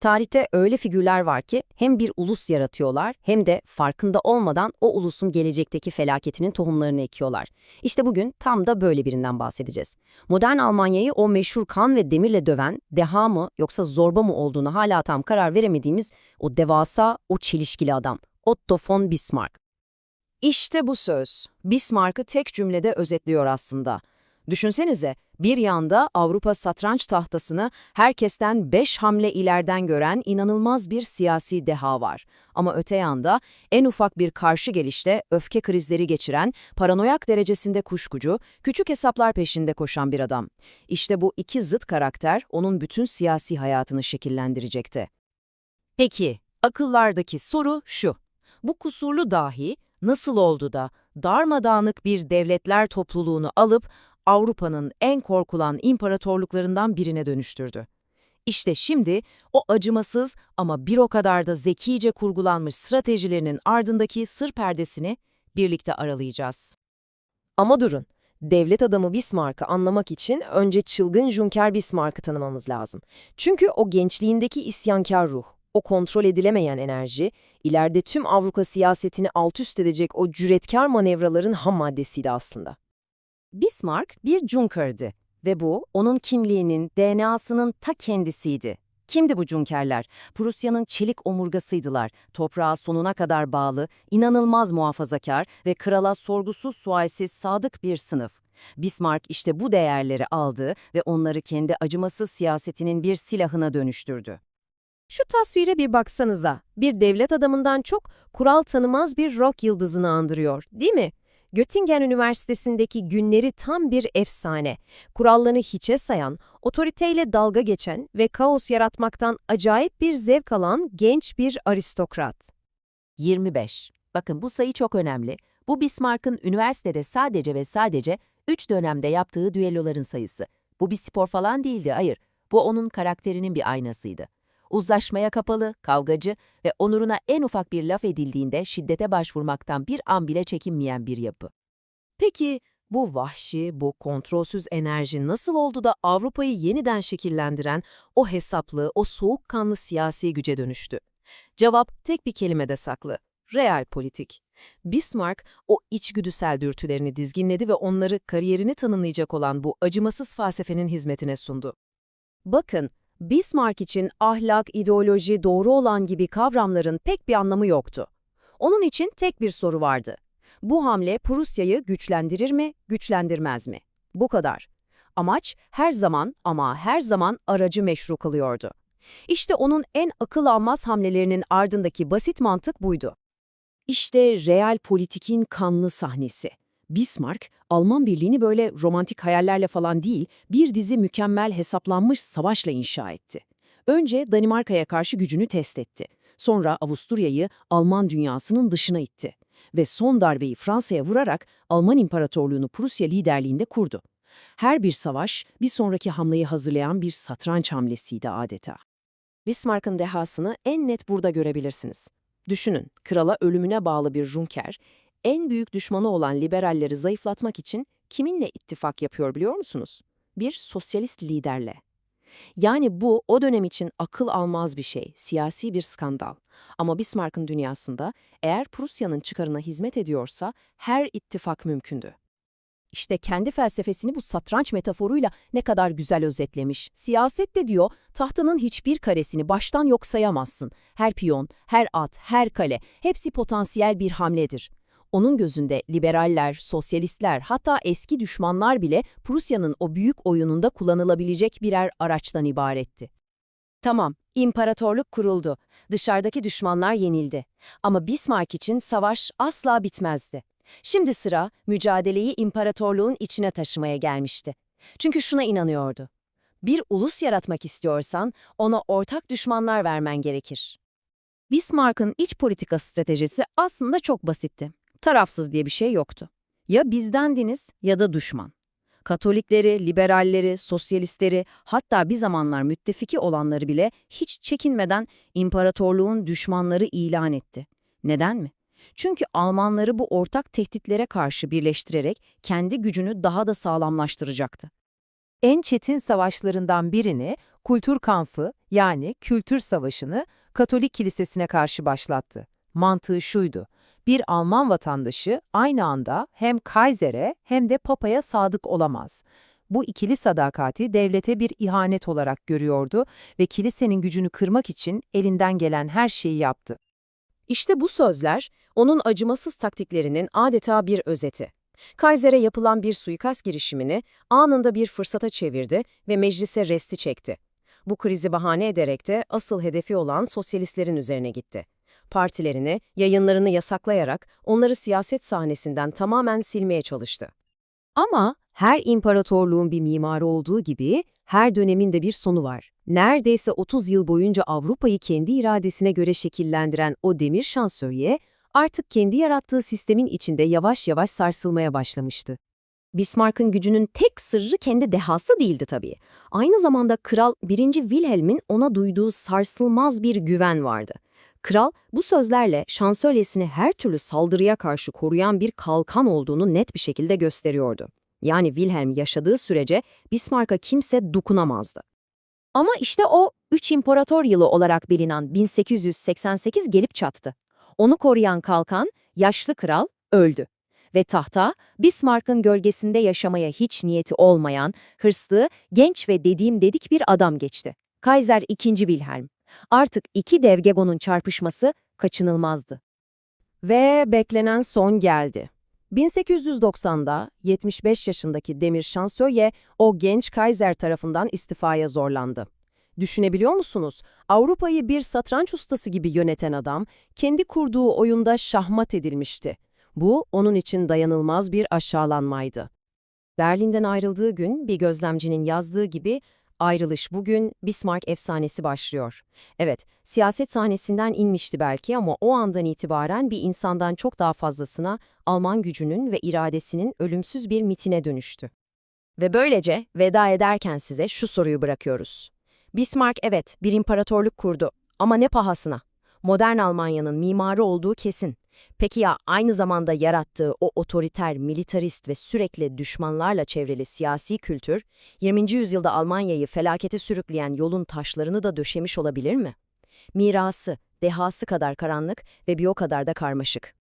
Tarihte öyle figürler var ki hem bir ulus yaratıyorlar hem de farkında olmadan o ulusun gelecekteki felaketinin tohumlarını ekiyorlar. İşte bugün tam da böyle birinden bahsedeceğiz. Modern Almanya'yı o meşhur kan ve demirle döven deha mı yoksa zorba mı olduğunu hala tam karar veremediğimiz o devasa, o çelişkili adam. Otto von Bismarck. İşte bu söz, Bismarck'ı tek cümlede özetliyor aslında. Düşünsenize, bir yanda Avrupa satranç tahtasını herkesten beş hamle ileriden gören inanılmaz bir siyasi deha var. Ama öte yanda en ufak bir karşı gelişte öfke krizleri geçiren, paranoyak derecesinde kuşkucu, küçük hesaplar peşinde koşan bir adam. İşte bu iki zıt karakter onun bütün siyasi hayatını şekillendirecekti. Peki, akıllardaki soru şu. Bu kusurlu dahi nasıl oldu da darmadağınık bir devletler topluluğunu alıp Avrupa'nın en korkulan imparatorluklarından birine dönüştürdü. İşte şimdi o acımasız ama bir o kadar da zekice kurgulanmış stratejilerinin ardındaki sır perdesini birlikte aralayacağız. Ama durun, devlet adamı Bismarck'ı anlamak için önce çılgın Junker Bismarck'ı tanımamız lazım. Çünkü o gençliğindeki isyankar ruh, o kontrol edilemeyen enerji, ileride tüm Avrupa siyasetini alt üst edecek o cüretkar manevraların ham maddesiydi aslında. Bismarck bir Junker'dı ve bu onun kimliğinin, DNA'sının ta kendisiydi. Kimdi bu Junkerler? Prusya'nın çelik omurgasıydılar. Toprağa sonuna kadar bağlı, inanılmaz muhafazakar ve krala sorgusuz sualsiz sadık bir sınıf. Bismarck işte bu değerleri aldı ve onları kendi acımasız siyasetinin bir silahına dönüştürdü. Şu tasvire bir baksanıza. Bir devlet adamından çok kural tanımaz bir rock yıldızını andırıyor, değil mi? Göttingen Üniversitesi'ndeki günleri tam bir efsane. Kurallarını hiçe sayan, otoriteyle dalga geçen ve kaos yaratmaktan acayip bir zevk alan genç bir aristokrat. 25. Bakın bu sayı çok önemli. Bu Bismarck'ın üniversitede sadece ve sadece 3 dönemde yaptığı düelloların sayısı. Bu bir spor falan değildi, hayır. Bu onun karakterinin bir aynasıydı. Uzlaşmaya kapalı, kavgacı ve onuruna en ufak bir laf edildiğinde şiddete başvurmaktan bir an bile çekinmeyen bir yapı. Peki bu vahşi, bu kontrolsüz enerji nasıl oldu da Avrupa'yı yeniden şekillendiren o hesaplı, o soğukkanlı siyasi güce dönüştü? Cevap tek bir kelimede saklı. Real politik. Bismarck o içgüdüsel dürtülerini dizginledi ve onları kariyerini tanımlayacak olan bu acımasız felsefenin hizmetine sundu. Bakın, Bismarck için ahlak, ideoloji, doğru olan gibi kavramların pek bir anlamı yoktu. Onun için tek bir soru vardı. Bu hamle Prusya'yı güçlendirir mi, güçlendirmez mi? Bu kadar. Amaç her zaman ama her zaman aracı meşru kılıyordu. İşte onun en akıl almaz hamlelerinin ardındaki basit mantık buydu. İşte real politikin kanlı sahnesi. Bismarck, Alman birliğini böyle romantik hayallerle falan değil, bir dizi mükemmel hesaplanmış savaşla inşa etti. Önce Danimarka'ya karşı gücünü test etti. Sonra Avusturya'yı Alman dünyasının dışına itti. Ve son darbeyi Fransa'ya vurarak Alman İmparatorluğunu Prusya liderliğinde kurdu. Her bir savaş, bir sonraki hamleyi hazırlayan bir satranç hamlesiydi adeta. Bismarck'ın dehasını en net burada görebilirsiniz. Düşünün, krala ölümüne bağlı bir Junker, en büyük düşmanı olan liberalleri zayıflatmak için kiminle ittifak yapıyor biliyor musunuz? Bir sosyalist liderle. Yani bu o dönem için akıl almaz bir şey, siyasi bir skandal. Ama Bismarck'ın dünyasında eğer Prusya'nın çıkarına hizmet ediyorsa her ittifak mümkündü. İşte kendi felsefesini bu satranç metaforuyla ne kadar güzel özetlemiş. Siyasette diyor, tahtanın hiçbir karesini baştan yok sayamazsın. Her piyon, her at, her kale, hepsi potansiyel bir hamledir. Onun gözünde liberaller, sosyalistler hatta eski düşmanlar bile Prusya'nın o büyük oyununda kullanılabilecek birer araçtan ibaretti. Tamam, imparatorluk kuruldu. Dışarıdaki düşmanlar yenildi. Ama Bismarck için savaş asla bitmezdi. Şimdi sıra mücadeleyi imparatorluğun içine taşımaya gelmişti. Çünkü şuna inanıyordu. Bir ulus yaratmak istiyorsan ona ortak düşmanlar vermen gerekir. Bismarck'ın iç politika stratejisi aslında çok basitti. Tarafsız diye bir şey yoktu. Ya bizdendiniz ya da düşman. Katolikleri, liberalleri, sosyalistleri, hatta bir zamanlar müttefiki olanları bile hiç çekinmeden imparatorluğun düşmanları ilan etti. Neden mi? Çünkü Almanları bu ortak tehditlere karşı birleştirerek kendi gücünü daha da sağlamlaştıracaktı. En çetin savaşlarından birini Kulturkampfı yani kültür savaşını Katolik kilisesine karşı başlattı. Mantığı şuydu. Bir Alman vatandaşı aynı anda hem Kaiser'e hem de Papa'ya sadık olamaz. Bu ikili sadakati devlete bir ihanet olarak görüyordu ve kilisenin gücünü kırmak için elinden gelen her şeyi yaptı. İşte bu sözler onun acımasız taktiklerinin adeta bir özeti. Kaiser'e yapılan bir suikast girişimini anında bir fırsata çevirdi ve meclise resti çekti. Bu krizi bahane ederek de asıl hedefi olan sosyalistlerin üzerine gitti. Partilerini, yayınlarını yasaklayarak onları siyaset sahnesinden tamamen silmeye çalıştı. Ama her imparatorluğun bir mimarı olduğu gibi her dönemin de bir sonu var. Neredeyse 30 yıl boyunca Avrupa'yı kendi iradesine göre şekillendiren o demir şansölye artık kendi yarattığı sistemin içinde yavaş yavaş sarsılmaya başlamıştı. Bismarck'ın gücünün tek sırrı kendi dehası değildi tabii. Aynı zamanda Kral 1. Wilhelm'in ona duyduğu sarsılmaz bir güven vardı. Kral bu sözlerle şansölyesini her türlü saldırıya karşı koruyan bir kalkan olduğunu net bir şekilde gösteriyordu. Yani Wilhelm yaşadığı sürece Bismarck'a kimse dokunamazdı. Ama işte o 3 imparator yılı olarak bilinen 1888 gelip çattı. Onu koruyan kalkan, yaşlı kral, öldü. Ve tahta, Bismarck'ın gölgesinde yaşamaya hiç niyeti olmayan, hırslı, genç ve dediğim dedik bir adam geçti. Kaiser II. Wilhelm. Artık iki dev Gegon'un çarpışması kaçınılmazdı. Ve beklenen son geldi. 1890'da 75 yaşındaki Demir Şansölye o genç Kaiser tarafından istifaya zorlandı. Düşünebiliyor musunuz? Avrupa'yı bir satranç ustası gibi yöneten adam, kendi kurduğu oyunda şahmat edilmişti. Bu, onun için dayanılmaz bir aşağılanmaydı. Berlin'den ayrıldığı gün bir gözlemcinin yazdığı gibi, ayrılış bugün, Bismarck efsanesi başlıyor. Evet, siyaset sahnesinden inmişti belki ama o andan itibaren bir insandan çok daha fazlasına Alman gücünün ve iradesinin ölümsüz bir mitine dönüştü. Ve böylece veda ederken size şu soruyu bırakıyoruz. Bismarck evet bir imparatorluk kurdu ama ne pahasına? Modern Almanya'nın mimarı olduğu kesin. Peki ya aynı zamanda yarattığı o otoriter, militarist ve sürekli düşmanlarla çevrili siyasi kültür, 20. yüzyılda Almanya'yı felakete sürükleyen yolun taşlarını da döşemiş olabilir mi? Mirası, dehası kadar karanlık ve bir o kadar da karmaşık.